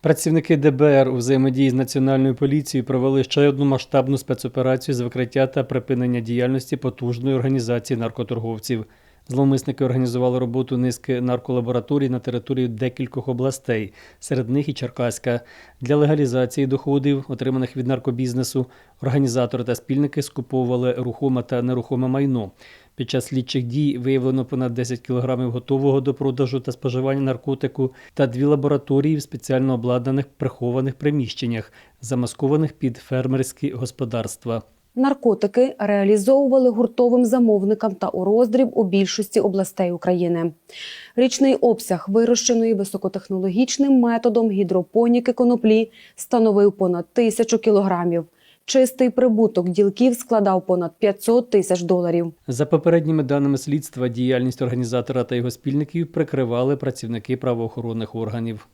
Працівники ДБР у взаємодії з національною поліцією провели ще одну масштабну спецоперацію з викриття та припинення діяльності потужної організації наркоторговців. Зловмисники організували роботу низки нарколабораторій на території декількох областей, серед них і Черкаська. Для легалізації доходів, отриманих від наркобізнесу, організатори та спільники скуповували рухоме та нерухоме майно. Під час слідчих дій виявлено понад 10 кілограмів готового до продажу та споживання наркотику та дві лабораторії в спеціально обладнаних прихованих приміщеннях, замаскованих під фермерські господарства. Наркотики реалізовували гуртовим замовникам та у роздріб у більшості областей України. Річний обсяг вирощеної високотехнологічним методом гідропоніки коноплі становив понад тисячу кілограмів. Чистий прибуток ділків складав понад 500 тисяч доларів. За попередніми даними слідства, діяльність організатора та його спільників прикривали працівники правоохоронних органів.